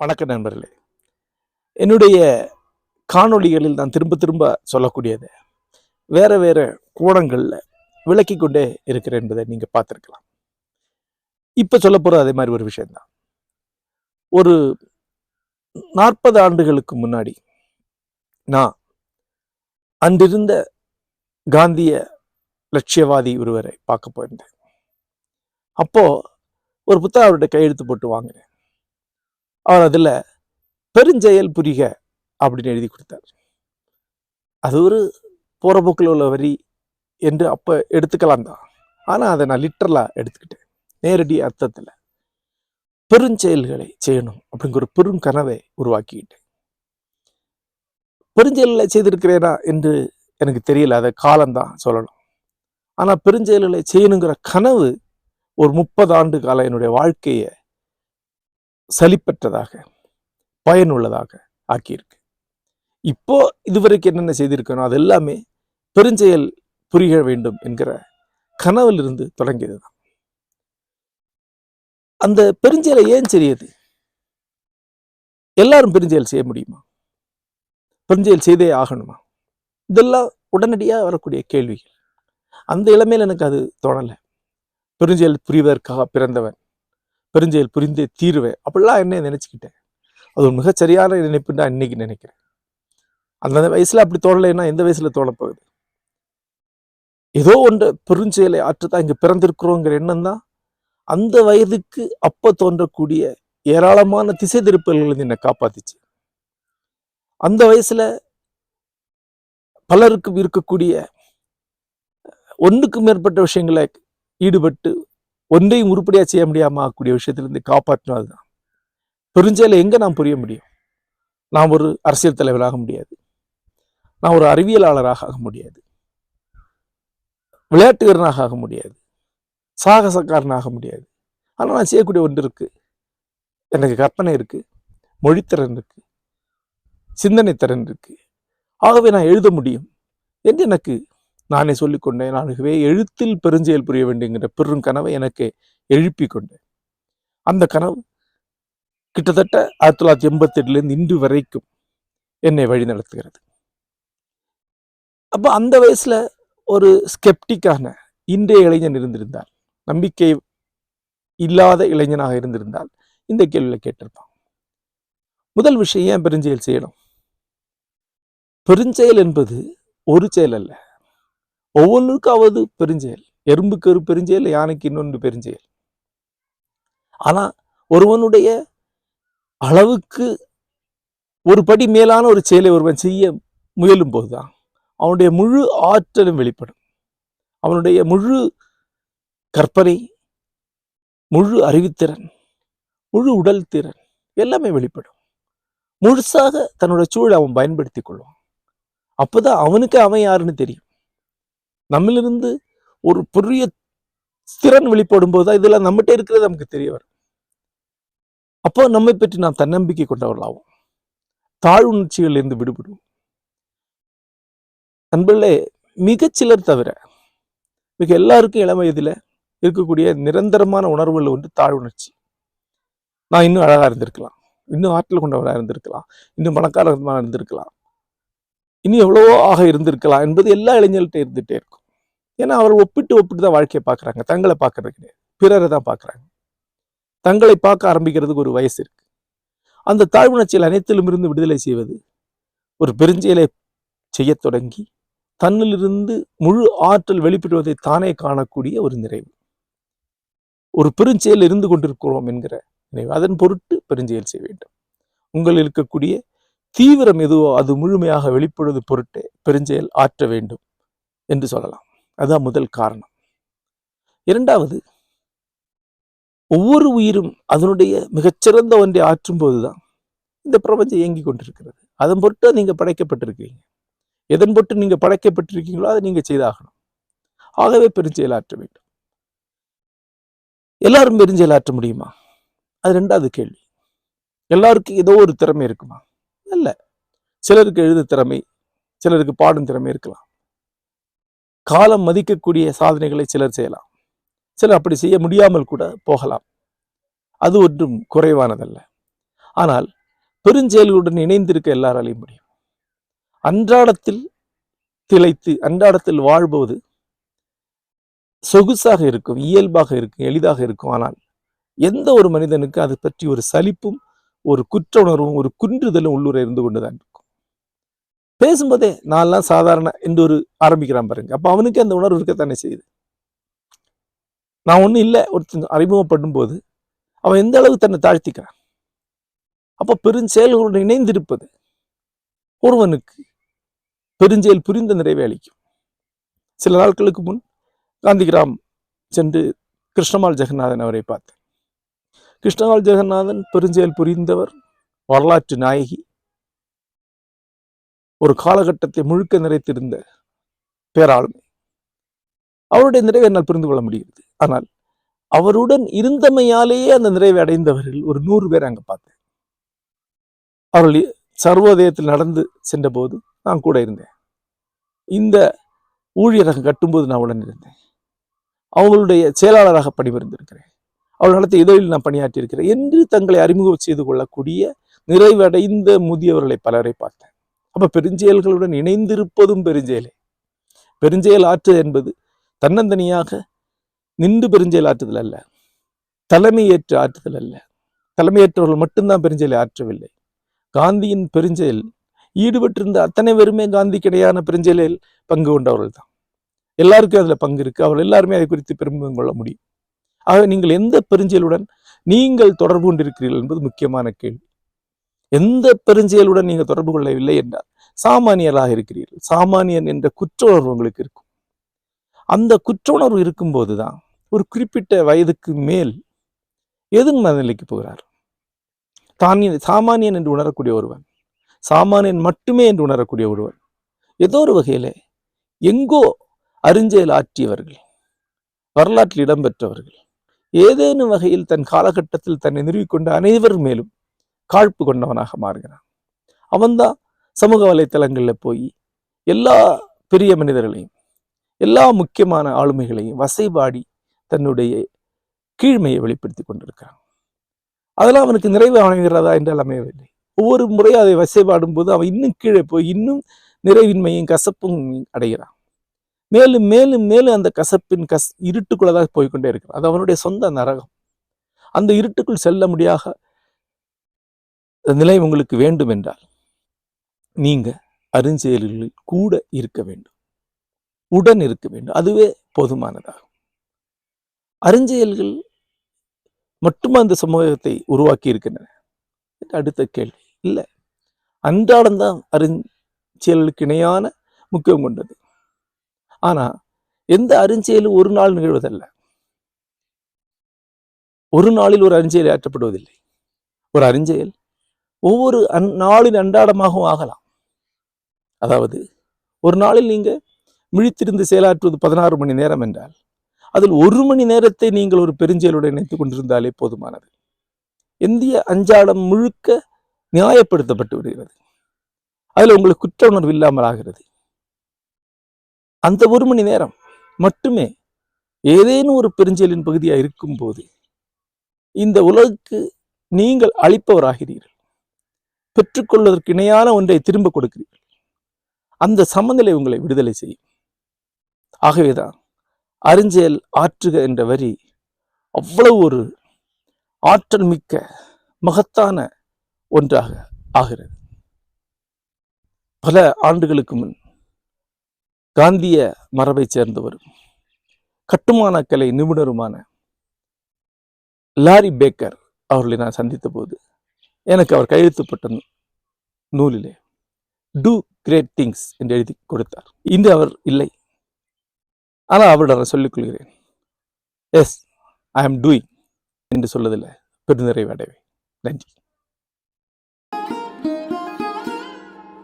வணக்கம் நண்பர்களே. என்னுடைய காணொளிகளில் நான் திரும்ப திரும்ப சொல்லக்கூடியது வேறு வேறு கோணங்களில் விளக்கி கொண்டே இருக்கிறேன் என்பதை நீங்கள் பார்த்துருக்கலாம். இப்போ சொல்ல போகிற அதே மாதிரி ஒரு விஷயந்தான் ஒரு நாற்பது ஆண்டுகளுக்கு முன்னாடி நான் அன்றிருந்த காந்திய லட்சியவாதி ஒருவரை பார்க்க போயிருந்தேன். அப்போது ஒரு புத்தகம் அவர்கிட்ட கையெழுத்து போட்டு வாங்கினேன். அவர் அதில் பெருஞ்செயல் புரிக அப்படின்னு எழுதி கொடுத்தார். அது ஒரு போகிற போக்கில் உள்ள வரி என்று அப்போ எடுத்துக்கலாம் தான். ஆனால் அதை நான் லிட்டரலாக எடுத்துக்கிட்டேன். நேரடி அர்த்தத்தில் பெருஞ்செயல்களை செய்யணும் அப்படிங்கிற ஒரு பெரும் கனவை உருவாக்கிக்கிட்டேன். பெருஞ்செயல்களை செய்திருக்கிறேனா என்று எனக்கு தெரியல. அதை காலம்தான் சொல்லணும். ஆனால் பெருஞ்செயல்களை செய்யணுங்கிற கனவு ஒரு முப்பது ஆண்டு கால என்னுடைய வாழ்க்கையை சலிப்பற்றதாக பயனுள்ளதாக ஆக்கியிருக்கு. இப்போ இதுவரைக்கும் என்னென்ன செய்திருக்கணும் அது எல்லாமே பெருஞ்செயல் புரிய வேண்டும் என்கிற கனவிலிருந்து தொடங்கியது தான் அந்த பெருஞ்செயலை ஏன் செய்யுது எல்லாரும் பெருஞ்செயல் செய்ய முடியுமா? பெருஞ்செயல் செய்தே ஆகணுமா? இதெல்லாம் உடனடியாக வரக்கூடிய கேள்விகள். அந்த இளமையில் எனக்கு அது தோணலை. பெருஞ்செயல் புரிவதற்காக பிறந்தவன் பெருஞ்செயல் புரிந்தே தீருவேன் அப்படிலாம் என்ன நினச்சிக்கிட்டேன். அது ஒரு மிகச்சரியான சரியான நினைப்புன்னு நான் இன்னைக்கு நினைக்கிறேன். அந்த வயசுல அப்படி தோணலைன்னா எந்த வயசுல தோணப்போகுது ஏதோ ஒன்று பெருஞ்செயலை ஆற்றுதான் இங்க பிறந்திருக்கிறோங்கிற எண்ணம் தான் அந்த வயதுக்கு அப்ப தோன்றக்கூடிய ஏராளமான திசை திருப்பல்கள் என்னை காப்பாத்துச்சு. அந்த வயசுல பலருக்கும் இருக்கக்கூடிய ஒன்றுக்கும் மேற்பட்ட விஷயங்களை ஈடுபட்டு ஒன்றையும் உருப்படியாக செய்ய முடியாமல் ஆகக்கூடிய விஷயத்திலிருந்து காப்பாற்றணும் தான் பெருஞ்செயலை எங்கே நாம் புரிய முடியும்? நாம் ஒரு அரசியல் தலைவராக முடியாது. நான் ஒரு அறிவியலாளராக ஆக முடியாது. விளையாட்டு வீரனாக ஆக முடியாது. சாகசக்காரனாக முடியாது. ஆனால் நான் செய்யக்கூடிய ஒன்று இருக்குது எனக்கு கற்பனை இருக்குது மொழித்திறன் இருக்குது சிந்தனை திறன் இருக்குது ஆகவே நான் எழுத முடியும். என்று எனக்கு நானே சொல்லிக்கொண்டேன் நானுவே எழுத்தில் பெருஞ்செயல் புரிய வேண்டுங்கிற பெரும் கனவை எனக்கு எழுப்பி கொண்டேன் அந்த கனவு கிட்டத்தட்ட ஆயிரத்தி தொள்ளாயிரத்தி எண்பத்தி எட்டுலேருந்து இன்று வரைக்கும் என்னை வழி நடத்துகிறது அப்போ அந்த வயசுல ஒரு ஸ்கெப்டிக்கான இன்றைய இளைஞன் இருந்திருந்தால் நம்பிக்கை இல்லாத இளைஞனாக இருந்திருந்தால் இந்த கேள்வியில கேட்டிருப்பான். முதல் விஷயம் ஏன் பெருஞ்செயல் செய்யணும்? பெருஞ்செயல் என்பது ஒரு செயல் அல்ல. ஒவ்வொன்றுக்காவது பெருஞ்செயல். எறும்புக்கு ஒரு பெருஞ்செயல் யானைக்கு இன்னொன்று பெருஞ்செயல். ஆனால் ஒருவனுடைய அளவுக்கு ஒரு படி மேலான ஒரு செயலை ஒருவன் செய்ய முயலும் போதுதான். அவனுடைய முழு ஆற்றலும் வெளிப்படும். அவனுடைய முழு கற்பனை முழு அறிவுத்திறன் முழு உடல் திறன் எல்லாமே வெளிப்படும். முழுசாக தன்னோட சூழலை அவன் பயன்படுத்தி கொள்வான். அப்போதான் அவனுக்கு அவன் யாருன்னு தெரியும். நம்மிலிருந்து ஒரு பெரிய திறன் வெளிப்படும் போது தான் இதெல்லாம் நம்மகிட்ட இருக்கிறது நமக்கு தெரிய வரும். அப்போ நம்மை பற்றி நாம் தன்னம்பிக்கை கொண்டவர்களாகும் தாழ்வுணர்ச்சிகள் இருந்து விடுபடுவோம். நண்பர்களே மிகச்சிலர் தவிர மிக எல்லாருக்கும் இளம் வயதில் இருக்கக்கூடிய நிரந்தரமான உணர்வுகள் ஒன்று தாழ்வுணர்ச்சி நான் இன்னும் அழகா இருந்திருக்கலாம். இன்னும் ஆற்றல் கொண்டவராக இருந்திருக்கலாம். இன்னும் பணக்காரமாக இருந்திருக்கலாம். இன்னும் எவ்வளவோ ஆக இருந்திருக்கலாம் என்பது எல்லா இளைஞர்கள்ட்ட இருந்துகிட்டே இருக்கும். ஏன்னா அவர்கள் ஒப்பிட்டு ஒப்பிட்டு தான் வாழ்க்கையை பார்க்குறாங்க. தங்களை பார்க்கறது கிடையாது. பிறரை தான் பார்க்குறாங்க. தங்களை பார்க்க ஆரம்பிக்கிறதுக்கு ஒரு வயசு இருக்கு. அந்த தாழ்வுணர்ச்சியில் அனைத்திலும் இருந்து விடுதலை செய்வது ஒரு பெருஞ்செயலை செய்யத் தொடங்கி தன்னிலிருந்து முழு ஆற்றல் வெளிப்படுவதை தானே காணக்கூடிய ஒரு நிறைவு. ஒரு பெருஞ்செயல் இருந்து கொண்டிருக்கிறோம் என்கிற நினைவு. அதன் பொருட்டு பெருஞ்செயல் செய்ய வேண்டும். உங்கள் இருக்கக்கூடிய தீவிரம் எதுவோ அது முழுமையாக வெளிப்படுவது பொருட்டே பெருஞ்செயல் ஆற்ற வேண்டும் என்று சொல்லலாம். அதுதான் முதல் காரணம். இரண்டாவது ஒவ்வொரு உயிரும் அதனுடைய மிகச்சிறந்த ஒன்றை ஆற்றும் போதுதான் இந்த பிரபஞ்சம் இயங்கிக் கொண்டிருக்கிறது. அதன் பொருட்டு நீங்க படைக்கப்பட்டிருக்கீங்க. எதன் பொட்டு நீங்க படைக்கப்பட்டிருக்கீங்களோ அதை நீங்க செய்தாகணும். ஆகவே பெருஞ்செயல் ஆற்ற வேண்டும். எல்லாரும் பெருஞ்செயல் ஆற்ற முடியுமா? அது ரெண்டாவது கேள்வி. எல்லாருக்கும் ஏதோ ஒரு திறமை இருக்குமா? அல்ல. சிலருக்கு எழுத திறமை சிலருக்கு பாடும் திறமை இருக்கலாம். காலம் மதிக்கக்கூடிய சாதனைகளை சிலர் செய்யலாம். சிலர் அப்படி செய்ய முடியாமல் கூட போகலாம். அது ஒன்றும் குறைவானதல்ல. ஆனால் பெருஞ்செயல்களுடன் இணைந்திருக்க எல்லாராலையும் முடியும். அன்றாடத்தில் திளைத்து அன்றாடத்தில் வாழ்போது சொகுசாக இருக்கும் இயல்பாக இருக்கும் எளிதாக இருக்கும். ஆனால் எந்த ஒரு மனிதனுக்கு அது பற்றி ஒரு சலிப்பும் ஒரு குற்ற உணர்வும் ஒரு குன்றுதலும் உள்ளூர இருந்து கொண்டுதான் இருக்கும். பேசும்போதே நான்லாம் சாதாரண என்று ஒரு ஆரம்பிக்கிறான் பாருங்க. அப்போ அவனுக்கு அந்த உணர்வு இருக்கத்தானே செய்யுது. நான் ஒன்றும் இல்லை ஒருத்தன் அறிமுகப்படும் போது அவன் எந்த அளவு தன்னை தாழ்த்திக்கிறான். அப்போ பெருஞ்செயல்களுடன் இணைந்திருப்பது ஒருவனுக்கு பெருஞ்செயல் புரிந்த நிறைவே அளிக்கும். சில நாட்களுக்கு முன் காந்திகிராம் சென்று கிருஷ்ணமால் ஜெகநாதன் அவரை பார்த்தேன் கிருஷ்ணகால் ஜெகநாதன் பெருஞ்செயல் புரிந்தவர் வரலாற்று நாயகி ஒரு காலகட்டத்தை முழுக்க நிறைத்திருந்த பேராளுமை அவருடைய நிறைவை என்னால் புரிந்து கொள்ள முடிகிறது ஆனால் அவருடன் இருந்தமையாலேயே அந்த நிறைவை அடைந்தவர்கள் ஒரு நூறு பேர் அங்க பார்த்தேன் அவர்கள் சர்வோதயத்தில் நடந்து சென்றபோது நான் கூட இருந்தேன் இந்த ஊழியரகம் கட்டும்போது நான் உடன் இருந்தேன் அவங்களுடைய செயலாளராக பணிபுரிந்திருக்கிறேன் அவர்கள் நடத்திய இதழில் நான் பணியாற்றியிருக்கிறேன் என்று தங்களை அறிமுகம் செய்து கொள்ளக்கூடிய நிறைவடைந்த முதியவர்களை பலரை பார்த்தேன். அப்ப பெருஞ்செயல்களுடன் இணைந்திருப்பதும் பெருஞ்செயலே. பெருஞ்செயல் ஆற்று என்பது தன்னந்தனியாக நின்று பெருஞ்செயல் ஆற்றுதல் அல்ல. தலைமையேற்று ஆற்றுதல் அல்ல. தலைமையேற்றவர்கள் மட்டும்தான் பெருஞ்செயலை ஆற்றவில்லை. காந்தியின் பெருஞ்செயல் ஈடுபட்டிருந்த அத்தனை பேருமே காந்திக்கு இடையான பெருஞ்செயலில் பங்கு கொண்டவர்கள் தான். எல்லாருக்கும் அதில் பங்கு இருக்கு. அவர்கள் எல்லாருமே அதை குறித்து பெருமிதம் கொள்ள முடியும். ஆக நீங்கள் எந்த பெருஞ்செயலுடன் நீங்கள் தொடர்பு கொண்டிருக்கிறீர்கள் என்பது முக்கியமான கேள்வி. எந்த பெருஞ்செயலுடன் நீங்க தொடர்பு கொள்ளவில்லை என்றால் சாமானியராக இருக்கிறீர்கள். சாமானியன் என்ற குற்ற உணர்வு உங்களுக்கு இருக்கும். அந்த குற்ற உணர்வு இருக்கும்போதுதான் ஒரு குறிப்பிட்ட வயதுக்கு மேல் எதுங்க மனநிலைக்கு போகிறார். தான் சாமானியன் என்று உணரக்கூடிய ஒருவன் சாமானியன் மட்டுமே என்று உணரக்கூடிய ஒருவன் ஏதோ ஒரு வகையில் எங்கோ அறிஞ்செயல் ஆற்றியவர்கள் வரலாற்றில் இடம்பெற்றவர்கள் ஏதேனும் வகையில் தன் காலகட்டத்தில் தன்னை நிறுவிக்கொண்ட அனைவர் மேலும் காழ்ப்பு கொண்டவனாக மாறுகிறான். அவன்தான் சமூக வலைத்தளங்களில் போய் எல்லா பெரிய மனிதர்களையும் எல்லா முக்கியமான ஆளுமைகளையும் வசைபாடி தன்னுடைய கீழ்மையை வெளிப்படுத்தி கொண்டிருக்கிறான். அதெல்லாம் அவனுக்கு நிறைவு அமைகிறதா என்றால் அமையவில்லை. ஒவ்வொரு முறையும் அதை வசைபாடும் போது அவன் இன்னும் கீழே போய் இன்னும் நிறைவின்மையும் கசப்பும் அடைகிறான். மேலும் மேலும் மேலும் அந்த கசப்பின் கஸ் இருட்டுக்குள்ளதாக போய்கொண்டே இருக்கிறான். அது அவனுடைய சொந்த நரகம். அந்த இருட்டுக்குள் செல்ல முடியாத நிலை உங்களுக்கு வேண்டும் என்றால் நீங்க அருஞ்செயல்களில் கூட இருக்க வேண்டும். உடன் இருக்க வேண்டும். அதுவே போதுமானதாகும் அருஞ்செயல்கள் மட்டுமா அந்த சமூகத்தை உருவாக்கி இருக்கின்றன? அடுத்த கேள்வி. இல்லை. அன்றாடம்தான் அருஞ்செயல்களுக்கு இணையான முக்கியம் கொண்டது. ஆனா எந்த அருஞ்செயலும் ஒரு நாள் நிகழ்வதல்ல. ஒரு நாளில் ஒரு அருஞ்செயல் ஆற்றப்படுவதில்லை. ஒரு அருஞ்செயல் ஒவ்வொரு அந் நாளின் அன்றாடமாகவும் ஆகலாம். அதாவது ஒரு நாளில் நீங்க விழித்திருந்து செயலாற்றுவது பதினாறு மணி நேரம் என்றால் அதில் ஒரு மணி நேரத்தை நீங்கள் ஒரு பெருஞ்செயலுடன் இணைத்து கொண்டிருந்தாலே போதுமானது. இந்திய அஞ்சாடம் முழுக்க நியாயப்படுத்தப்பட்டு விடுகிறது அதில் உங்களுக்கு குற்ற உணர்வு இல்லாமல் ஆகிறது. அந்த ஒரு மணி நேரம் மட்டுமே ஏதேனும் ஒரு பெருஞ்செயலின் பகுதியாக இருக்கும்போது இந்த உலகுக்கு நீங்கள் அளிப்பவராகிறீர்கள். பெற்றுக்கொள்வதற்கு இணையான ஒன்றை திரும்ப கொடுக்கிறீர்கள். அந்த சமநிலை உங்களை விடுதலை செய்யும். ஆகவேதான் அறிஞ்செயல் ஆற்றுக என்ற வரி அவ்வளவு ஒரு ஆற்றல் மிக்க மகத்தான ஒன்றாக ஆகிறது. பல ஆண்டுகளுக்கு முன் காந்திய மரபைச் சேர்ந்தவரும் கட்டுமான கலை நிபுணருமான லாரி பேக்கர் அவர்களை நான் சந்தித்த போது எனக்கு அவர் கையெழுத்துப்பட்ட நூலிலே டூ கிரேட் திங்ஸ் என்று எழுதி கொடுத்தார். இன்று அவர் இல்லை. ஆனால் அவரிடம் நான் சொல்லிக் கொள்கிறேன். எஸ் ஐ ஆம் டூயிங் என்று சொல்வதில் பெருநிறைவு அடைவேன். நன்றி.